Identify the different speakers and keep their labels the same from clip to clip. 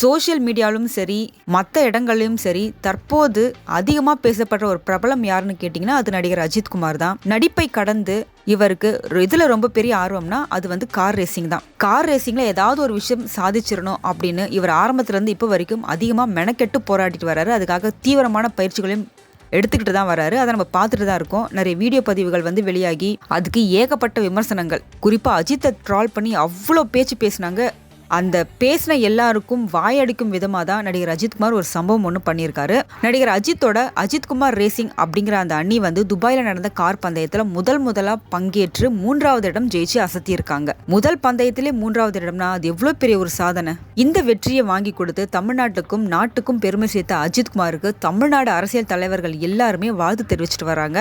Speaker 1: Social மீடியாவிலும் சரி மற்ற இடங்கள்லையும் சரி தற்போது அதிகமாக பேசப்படுற ஒரு பிரபலம் யாருன்னு கேட்டிங்கன்னா அது நடிகர் அஜித் குமார் தான். நடிப்பை கடந்து இவருக்கு இதில் ரொம்ப பெரிய ஆர்வம்னா அது வந்து கார் ரேசிங் தான். கார் ரேசிங்கில் ஏதாவது ஒரு விஷயம் சாதிச்சிடணும் அப்படின்னு இவர் ஆரம்பத்துலேருந்து இப்போ வரைக்கும் அதிகமாக மெனக்கெட்டு போராடிட்டு வர்றாரு. அதுக்காக தீவிரமான பயிற்சிகளையும் எடுத்துக்கிட்டு தான் வராரு அதை நம்ம பார்த்துட்டு தான் இருக்கோம். நிறைய வீடியோ பதிவுகள் வந்து வெளியாகி அதுக்கு ஏகப்பட்ட விமர்சனங்கள். குறிப்பாக அஜித்தை ட்ரால் பண்ணி அவ்வளோ பேச்சு பேசினாங்க. அந்த பேசின எல்லாருக்கும் வாயடிக்கும் விதமாக தான் நடிகர் அஜித்குமார் ஒரு சம்பவம் ஒன்று பண்ணியிருக்காரு. நடிகர் அஜித்தோட அஜித்குமார் ரேசிங் அப்படிங்கிற அந்த அணி வந்து துபாயில் நடந்த கார் பந்தயத்தில் முதல் முதலாக பங்கேற்று மூன்றாவது இடம் ஜெயிச்சு அசத்தியிருக்காங்க. முதல் பந்தயத்திலே மூன்றாவது இடம்னா அது எவ்வளோ பெரிய ஒரு சாதனை. இந்த வெற்றியை வாங்கி கொடுத்து தமிழ்நாட்டுக்கும் நாட்டுக்கும் பெருமை சேர்த்த அஜித்குமாருக்கு தமிழ்நாடு அரசியல் தலைவர்கள் எல்லாருமே வாழ்த்து தெரிவிச்சிட்டு வராங்க.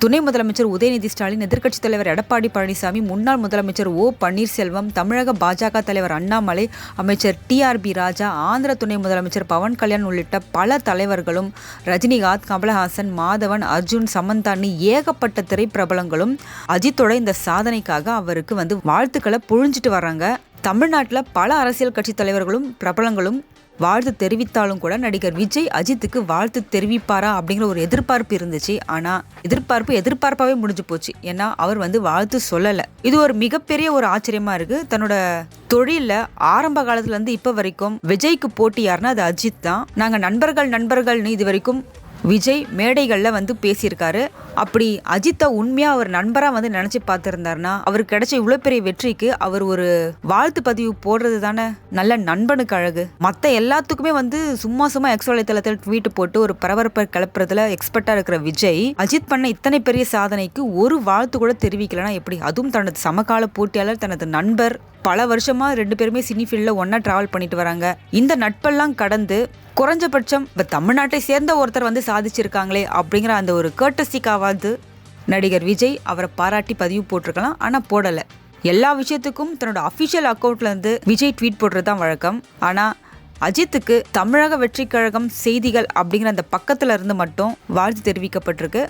Speaker 1: துணை முதலமைச்சர் உதயநிதி ஸ்டாலின் எதிர்க்கட்சித் தலைவர் எடப்பாடி பழனிசாமி முன்னாள் முதலமைச்சர் ஓ பன்னீர்செல்வம் தமிழக பாஜக தலைவர் அண்ணாமலை அமைச்சர் டிஆர்பி ராஜா ஆந்திர துணை முதலமைச்சர் பவன் கல்யாண் உள்ளிட்ட பல தலைவர்களும் ரஜினிகாந்த் கமலஹாசன் மாதவன் அர்ஜுன் சமந்தான்னு ஏகப்பட்ட திரைப்பிரபலங்களும் அஜித்தோட இந்த சாதனைக்காக அவருக்கு வந்து வாழ்த்துக்களை புழிஞ்சிட்டு வராங்க தமிழ்நாட்டில் பல அரசியல் கட்சி தலைவர்களும் பிரபலங்களும் வாழ்த்து தெரிவித்தாலும் கூட நடிகர் விஜய் அஜித்துக்கு வாழ்த்து தெரிவிப்பாரா அப்படிங்கிற ஒரு எதிர்பார்ப்பு இருந்துச்சு. ஆனா எதிர்பார்ப்பு எதிர்பார்ப்பாவே முடிஞ்சு போச்சு. ஏன்னா அவர் வந்து வாழ்த்து சொல்லல. இது ஒரு மிகப்பெரிய ஒரு ஆச்சரியமா இருக்கு. தன்னோட தொழில ஆரம்ப காலத்துல இருந்து இப்ப வரைக்கும் விஜய்க்கு போட்டி யாருன்னா அது அஜித் தான். நாங்க நண்பர்கள் நண்பர்கள்னு இது வரைக்கும் விஜய் மேடைகளில் வந்து பேசியிருக்காரு. அப்படி அஜித்தை உண்மையாக அவர் நண்பராக வந்து நினச்சி பார்த்துருந்தாருன்னா அவருக்கு கிடைச்ச இவ்வளோ பெரிய வெற்றிக்கு அவர் ஒரு வாழ்த்து பதிவு போடுறது தானே நல்ல நண்பனுக்கு அழகு. மற்ற எல்லாத்துக்குமே வந்து சும்மா சும்மா எக்ஸ் வலைத்தளத்தில் ட்வீட் போட்டு ஒரு பரபரப்பை கிளப்புறதுல எக்ஸ்பர்ட்டாக இருக்கிற விஜய் அஜித் பண்ண இத்தனை பெரிய சாதனைக்கு ஒரு வாழ்த்து கூட தெரிவிக்கலனா எப்படி? அதுவும் தனது சமகால போட்டியாளர் தனது நண்பர் பல வருஷமா ரெண்டு பேருமே சினி ஃபீல்டில் ஒன்றா ட்ராவல் பண்ணிட்டு வராங்க. இந்த நட்பெல்லாம் கடந்து குறைஞ்சபட்சம் இப்போ தமிழ்நாட்டை சேர்ந்த ஒருத்தர் வந்து சாதிச்சிருக்காங்களே அப்படிங்கிற அந்த ஒரு ஆகாது நடிகர் விஜய் அவரை பாராட்டி பதிவு போட்டிருக்கலாம் ஆனால் போடலை. எல்லா விஷயத்துக்கும் தன்னோட அஃபிஷியல் அக்கௌண்ட்லேருந்து விஜய் ட்வீட் போடுறது தான் வழக்கம். ஆனால் அஜித்துக்கு தமிழக வெற்றிக் கழகம் செய்திகள் அப்படிங்கிற அந்த பக்கத்துல இருந்து மட்டும் வாழ்த்து தெரிவிக்கப்பட்டிருக்கு.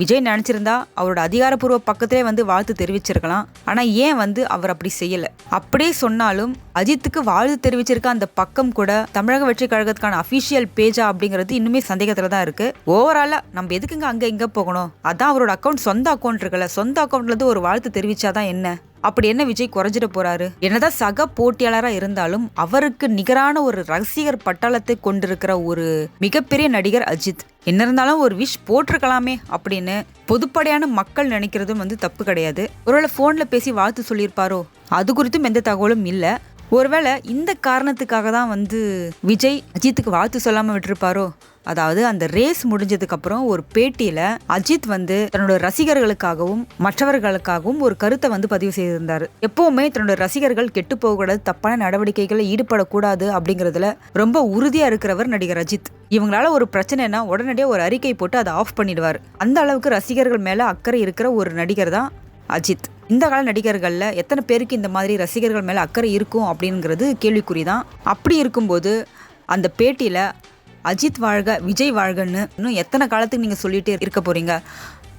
Speaker 1: விஜய் நினச்சிருந்தா அவரோட அதிகாரப்பூர்வ பக்கத்திலே வந்து வாழ்த்து தெரிவிச்சிருக்கலாம். ஆனால் ஏன் வந்து அவர் அப்படி செய்யலை? அப்படியே சொன்னாலும் அஜித்துக்கு வாழ்த்து தெரிவிச்சிருக்க அந்த பக்கம் கூட தமிழக வெற்றி கழகத்துக்கான அஃபிஷியல் பேஜா அப்படிங்கிறது இன்னுமே சந்தேகத்தில் தான் இருக்கு. ஓவராலாக நம்ம எதுக்குங்க அங்கே இங்கே போகணும்? அதான் அவரோட அக்கௌண்ட் சொந்த அக்கௌண்ட் இருக்குல்ல சொந்த அக்கௌண்ட்லேருந்து ஒரு வாழ்த்து தெரிவிச்சாதான் என்ன? அப்படி என்ன விஜய் குறைஞ்சிட போறாரு? என்னதான் சக போட்டியாளராக இருந்தாலும் அவருக்கு நிகரான ஒரு ரசிகர் பட்டாளத்தை கொண்டிருக்கிற ஒரு மிகப்பெரிய நடிகர் அஜித். என்ன இருந்தாலும் ஒரு விஷ் போட்டிருக்கலாமே அப்படின்னு பொதுப்படையான மக்கள் நினைக்கிறதும் வந்து தப்பு கிடையாது. ஒருவேளை ஃபோனில் பேசி வாழ்த்து சொல்லியிருப்பாரோ? அது குறித்தும் எந்த தகவலும் இல்லை. ஒருவேளை இந்த காரணத்துக்காக தான் வந்து விஜய் அஜித்துக்கு வாழ்த்து சொல்லாமல் விட்டுருப்பாரோ? அதாவது அந்த ரேஸ் முடிஞ்சதுக்கு அப்புறம் ஒரு பேட்டியில அஜித் வந்து தன்னோட ரசிகர்களுக்காகவும் மற்றவர்களுக்காகவும் ஒரு கருத்தை வந்து பதிவு செய்திருந்தார். எப்பவுமே தன்னோட ரசிகர்கள் கெட்டு போகக்கூடாது தப்பான நடவடிக்கைகளில் ஈடுபடக்கூடாது அப்படிங்கிறதுல ரொம்ப உறுதியா இருக்கிறவர் நடிகர் அஜித். இவங்களால ஒரு பிரச்சனைனா உடனடியாக ஒரு அறிக்கை போட்டு அதை ஆஃப் பண்ணிடுவார். அந்த அளவுக்கு ரசிகர்கள் மேல அக்கறை இருக்கிற ஒரு நடிகர் தான் அஜித். இந்த கால நடிகர்களில் எத்தனை பேருக்கு இந்த மாதிரி ரசிகர்கள் மேலே அக்கறை இருக்கும் அப்படிங்கிறது கேள்விக்குறி தான். அப்படி இருக்கும்போது அந்த பேட்டியில் அஜித் வாழ்க விஜய் வாழ்கன்னு இன்னும் எத்தனை காலத்துக்கு நீங்கள் சொல்லிட்டே இருக்க போறீங்க?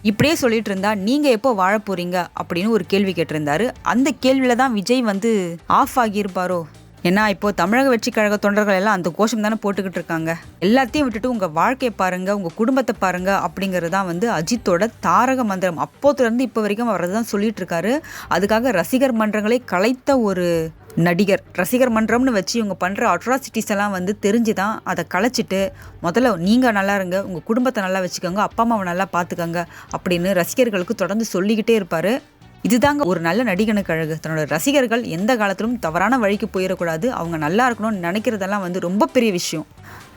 Speaker 1: இப்படியே சொல்லிட்டு இருந்தா நீங்க எப்போ வாழ போறீங்க? அப்படின்னு ஒரு கேள்வி கேட்டிருந்தாரு. அந்த கேள்வியில தான் விஜய் வந்து ஆஃப் ஆகியிருப்பாரோ? ஏன்னா இப்போ தமிழக வெற்றி கழக தொண்டர்கள் எல்லாம் அந்த கோஷம் தானே போட்டுக்கிட்டு இருக்காங்க. எல்லாத்தையும் விட்டுட்டு உங்க வாழ்க்கையை பாருங்க உங்க குடும்பத்தை பாருங்க அப்படிங்கிறது தான் வந்து அஜித்தோட தாரக மந்திரம். அப்போத்துல இருந்து இப்போ வரைக்கும் அவர் தான் சொல்லிட்டு இருக்காரு. அதுக்காக ரசிகர் மன்றங்களை கலைத்த ஒரு நடிகர் ரசிகர் மன்றம்னு வச்சு இவங்க பண்ணுற அட்ராசிட்டிஸ் எல்லாம் வந்து தெரிஞ்சு தான் அதை கலைச்சிட்டு முதல்ல நீங்கள் நல்லா இருங்க உங்கள் குடும்பத்தை நல்லா வச்சுக்கோங்க அப்பா அம்மாவை நல்லா பார்த்துக்கோங்க அப்படின்னு ரசிகர்களுக்கு தொடர்ந்து சொல்லிக்கிட்டே இருப்பார். இதுதாங்க ஒரு நல்ல நடிகனுக்கு அழகு. தன்னோட ரசிகர்கள் எந்த காலத்திலும் தவறான வழிக்கு போயிடக்கூடாது. அவங்க நல்லா இருக்கணும்னு நினைக்கிறதெல்லாம் வந்து ரொம்ப பெரிய விஷயம்.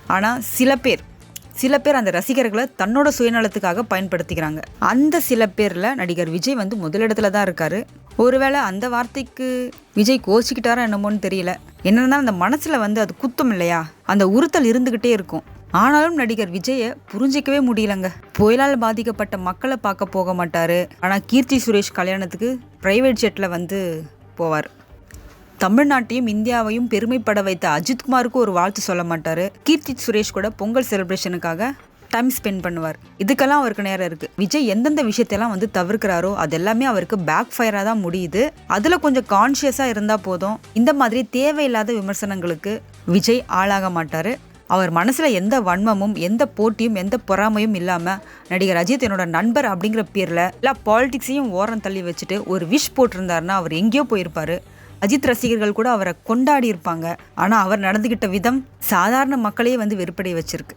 Speaker 1: ஆனால் சில பேர் சில பேர் அந்த ரசிகர்களை தன்னோட சுயநலத்துக்காக பயன்படுத்திக்கிறாங்க. அந்த சில பேரில் நடிகர் விஜய் வந்து முதலிடத்துல தான் இருக்காரு. ஒருவேளை அந்த வார்த்தைக்கு விஜய் கோச்சிக்கிட்டாரா என்னமோன்னு தெரியல. என்ன அந்த மனசில் வந்து அது குத்தம் இல்லையா? அந்த உறுத்தல் இருந்துக்கிட்டே இருக்கும். ஆனாலும் நடிகர் விஜயை புரிஞ்சிக்கவே முடியலங்க. புயலால் பாதிக்கப்பட்ட மக்களை பார்க்க போக மாட்டார். ஆனால் கீர்த்தி சுரேஷ் கல்யாணத்துக்கு ப்ரைவேட் ஜெட்டில் வந்து போவார். தமிழ்நாட்டையும் இந்தியாவையும் பெருமைப்பட வைத்த அஜித்குமாருக்கு ஒரு வாழ்த்து சொல்ல மாட்டார். கீர்த்தி சுரேஷ் கூட பொங்கல் செலிப்ரேஷனுக்காக டைம் ஸ்பெண்ட் பண்ணுவார். இதுக்கெல்லாம் அவருக்கு நேரம் இருக்கு. விஜய் எந்தெந்த விஷயத்தெல்லாம் வந்து தவிர்க்கிறாரோ அது எல்லாமே அவருக்கு பேக் ஃபயராக தான் முடியுது. அதுல கொஞ்சம் கான்ஷியஸாக இருந்தா போதும். இந்த மாதிரி தேவையில்லாத விமர்சனங்களுக்கு விஜய் ஆளாக மாட்டாரு. அவர் மனசுல எந்த வன்மமும் எந்த போட்டியும் எந்த பொறாமையும் இல்லாம நடிகர் அஜித் என்னோட நண்பர் அப்படிங்கிற பேர்ல எல்லா பாலிடிக்ஸையும் ஓரம் தள்ளி வச்சுட்டு ஒரு விஷ் போட்டிருந்தாருன்னா அவர் எங்கேயோ போயிருப்பாரு. அஜித் ரசிகர்கள் கூட அவரை கொண்டாடி இருப்பாங்க. ஆனா அவர் நடந்துகிட்ட விதம் சாதாரண மக்களையே வந்து வெறுப்படைய வச்சிருக்கு.